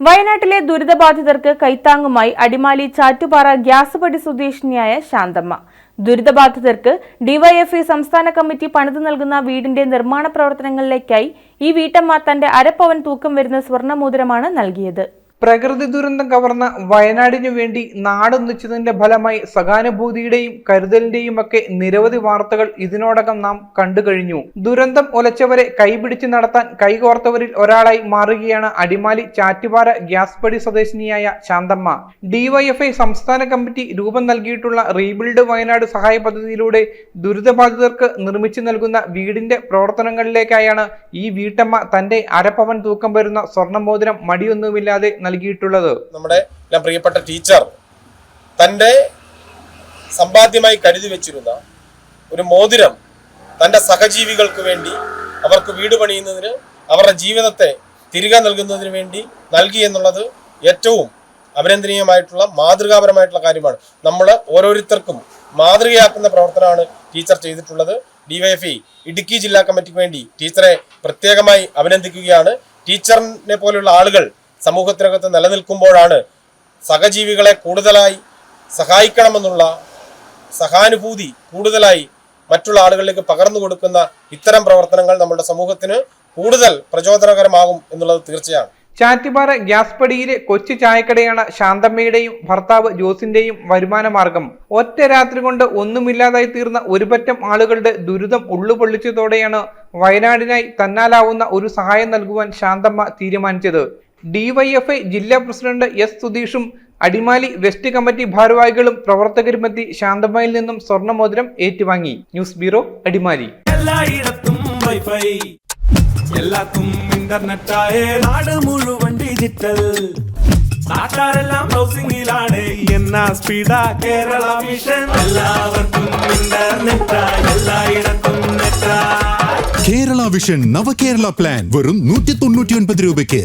വയനാട്ടിലെ ദുരിതബാധിതർക്ക് കൈത്താങ്ങുമായി അടിമാലി ചാറ്റുപാറ ഗ്യാസുപടി സ്വദേശിനിയായ ശാന്തമ്മ. ദുരിതബാധിതർക്ക് ഡിവൈഎഫ്ഇ സംസ്ഥാന കമ്മിറ്റി പണിതു നൽകുന്ന വീടിന്റെ നിർമ്മാണ പ്രവർത്തനങ്ങളിലേക്കായി ഈ വീട്ടമ്മ തന്റെ അരപ്പവൻ തൂക്കം വരുന്ന സ്വർണമോതിരമാണ് നൽകിയത്. പ്രകൃതി ദുരന്തം കവർന്ന വയനാടിനു വേണ്ടി നാടൊന്നിച്ചതിന്റെ ഫലമായി സഹാനുഭൂതിയുടെയും കരുതലിന്റെയും ഒക്കെ നിരവധി വാർത്തകൾ ഇതിനോടകം നാം കണ്ടു കഴിഞ്ഞു. ദുരന്തം ഒലച്ചവരെ കൈപിടിച്ച് നടത്താൻ കൈകോർത്തവരിൽ ഒരാളായി മാറുകയാണ് അടിമാലി ചാറ്റുപാറ ഗ്യാസ്പടി സ്വദേശിനിയായ ശാന്തമ്മ. ഡിവൈഎഫ്ഐ സംസ്ഥാന കമ്മിറ്റി രൂപം നൽകിയിട്ടുള്ള റീബിൽഡ് വയനാട് സഹായ പദ്ധതിയിലൂടെ ദുരിതബാധിതർക്ക് നിർമ്മിച്ചു നൽകുന്ന വീടിന്റെ പ്രവർത്തനങ്ങളിലേക്കായാണ് ഈ വീട്ടമ്മ തന്റെ അരപ്പവൻ തൂക്കം വരുന്ന സ്വർണമോതിരം മടിയൊന്നുമില്ലാതെ നൽകിയിട്ടുള്ളത്. നമ്മുടെ എല്ലാം പ്രിയപ്പെട്ട ടീച്ചർ തന്റെ സമ്പാദ്യമായി കരുതി വെച്ചിരുന്ന ഒരു മോതിരം തന്റെ സഹജീവികൾക്ക് വേണ്ടി അവർക്ക് വീട് പണിയുന്നതിന് അവരുടെ ജീവിതത്തെ തിരികെ നൽകുന്നതിന് വേണ്ടി നൽകി എന്നുള്ളത് ഏറ്റവും അഭിനന്ദനീയമായിട്ടുള്ള മാതൃകാപരമായിട്ടുള്ള കാര്യമാണ്. നമ്മൾ ഓരോരുത്തർക്കും മാതൃകയാക്കുന്ന പ്രവർത്തനമാണ് ടീച്ചർ ചെയ്തിട്ടുള്ളത്. ഡിവൈഎഫ്ഇ ഇടുക്കി ജില്ലാ കമ്മിറ്റിക്ക് വേണ്ടി ടീച്ചറെ പ്രത്യേകമായി അഭിനന്ദിക്കുകയാണ്. ടീച്ചറിനെ പോലെയുള്ള ആളുകൾ സമൂഹത്തിനകത്ത് നിലനിൽക്കുമ്പോഴാണ് സഹജീവികളെ കൂടുതലായി സഹായിക്കണമെന്നുള്ള സഹാനുഭൂതി കൂടുതലായി മറ്റുള്ള ആളുകളിലേക്ക് പകർന്നു കൊടുക്കുന്ന ഇത്തരം പ്രവർത്തനങ്ങൾ നമ്മുടെ സമൂഹത്തിന് കൂടുതൽ പ്രചോദനകരമാകും എന്നുള്ളത് തീർച്ചയാണ്. ചാറ്റുപാറ ഗ്യാസ് പടിയിലെ കൊച്ചു ചായക്കടയാണ് ശാന്തമ്മയുടെയും ഭർത്താവ് ജോസിന്റെയും വരുമാന മാർഗം ഒറ്റ രാത്രി കൊണ്ട് ഒന്നുമില്ലാതായി തീർന്ന ഒരുപറ്റം ആളുകളുടെ ദുരിതം ഉള്ളുപൊള്ളിച്ചതോടെയാണ് വയനാടിനായി തന്നാലാവുന്ന ഒരു സഹായം നൽകുവാൻ ശാന്തമ്മ തീരുമാനിച്ചത്. ഡിവൈഎഫ്ഐ ജില്ലാ പ്രസിഡന്റ് എസ് സുധീഷും അടിമാലി വെസ്റ്റ് കമ്മിറ്റി ഭാരവാഹികളും പ്രവർത്തകരുമെത്തി ശാന്തമ്മയിൽ നിന്നും സ്വർണമോതിരം ഏറ്റുവാങ്ങി. News bureau Adimali. എല്ലായിടത്തും വൈഫൈ. എല്ലാത്തും ആയ നാട് മുഴുവൻ ഡിജിറ്റൽ. നാട്ടാരെല്ലാം ഹൗസിംഗിലാണ്. എന്നാ സ്പീഡാ കേരള മിഷൻ. എല്ലാവർക്കും ഇന്റർനെറ്റാ എല്ലായിടത്തും നെറ്റാ. കേരള വിഷൻ നവകേരള പ്ലാൻ വെറും നൂറ്റി തൊണ്ണൂറ്റി ഒൻപത് രൂപയ്ക്ക്.